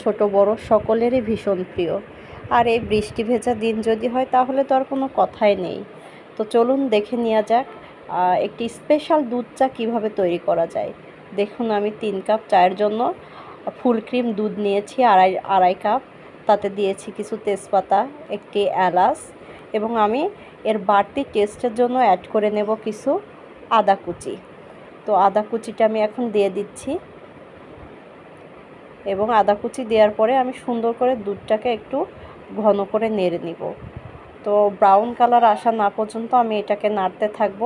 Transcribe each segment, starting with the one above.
ছোট বড় সকলেরই ভীষণ প্রিয়। আর এই বৃষ্টি ভেজা দিন যদি হয়, তাহলে তো আর কোনো কথাই নেই। তো চলুন দেখে নেওয়া যাক একটি স্পেশাল দুধ চা কীভাবে তৈরি করা যায়। দেখুন, আমি তিন কাপ চায়ের জন্য ফুল ক্রিম দুধ নিয়েছি, আড়াই আড়াই কাপ। তাতে দিয়েছি কিছু তেজপাতা, একটি এলাচ এবং আমি এর বাড়তি টেস্টের জন্য অ্যাড করে নেব কিছু আদা কুচি। তো আদা কুচিটা আমি এখন দিয়ে দিচ্ছি। এবং আদা কুচি দেওয়ার পরে আমি সুন্দর করে দুধটাকে একটু ঘন করে নেড়ে নিব। তো ব্রাউন কালার আসা না পর্যন্ত আমি এটাকে নাড়তে থাকব।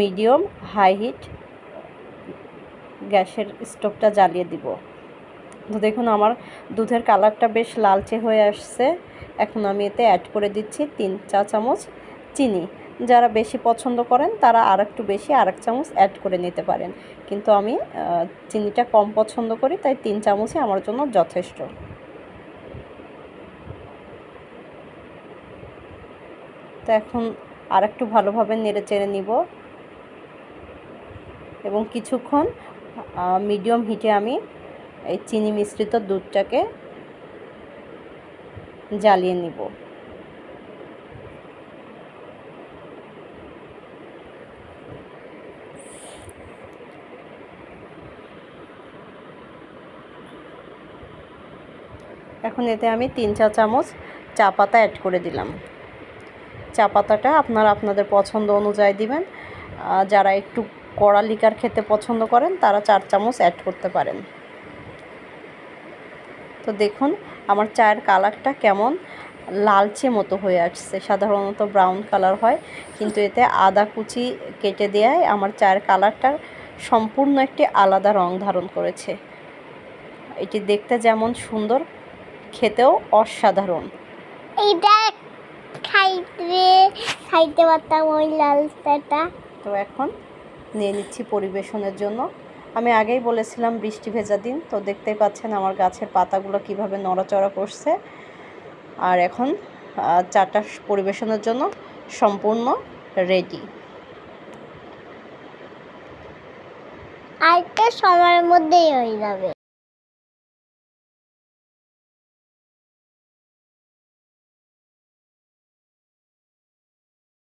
মিডিয়াম, হাই হিট গ্যাসের স্টোভটা জ্বালিয়ে দিব। তো দেখুন, আমার দুধের কালারটা বেশ লালচে হয়ে আসছে। এখন আমি এতে অ্যাড করে দিচ্ছি তিন চা চামচ চিনি। যারা বেশি পছন্দ করেন, তারা আর একটু বেশি আর এক চামচ অ্যাড করে নিতে পারেন। কিন্তু আমি চিনিটা কম পছন্দ করি, তাই তিন চামচই আমার জন্য যথেষ্ট। তো এখন আর একটু ভালোভাবে নেড়ে চেড়ে নিব। এবং কিছুক্ষণ মিডিয়াম হিটে আমি এই চিনি মিশ্রিত দুধটাকে জ্বালিয়ে নিব। এখন এতে আমি তিন চা চামচ চা পাতা অ্যাড করে দিলাম। চা পাতাটা আপনারা আপনাদের পছন্দ অনুযায়ী দিবেন। যারা একটু কড়া লিকার খেতে পছন্দ করেন, তারা চার চামচ অ্যাড করতে পারেন। তো দেখুন, আমার চায়ের কালারটা কেমন লালচে মতো হয়ে আসছে। সাধারণত ব্রাউন কালার হয়, কিন্তু এতে আদা কুচি কেটে দেওয়ায় আমার চায়ের কালারটা সম্পূর্ণ একটি আলাদা রং ধারণ করেছে। এটি দেখতে যেমন সুন্দর খেতেও অসাধারণ। এইটা খাইতে খাইতে পারতাম ওই লাল চাটা। তো এখন নিয়ে নিচ্ছি পরিবেশনের জন্য। আমি আগেই বলেছিলাম বৃষ্টি ভেজা দিন তো দেখতেই পাচ্ছেন আমার গাছের পাতাগুলো কীভাবে নড়াচড়া করছে। আর এখন চাটা পরিবেশনের জন্য সম্পূর্ণ রেডি আরেকটা সময়ের মধ্যেই হয়ে যাবে।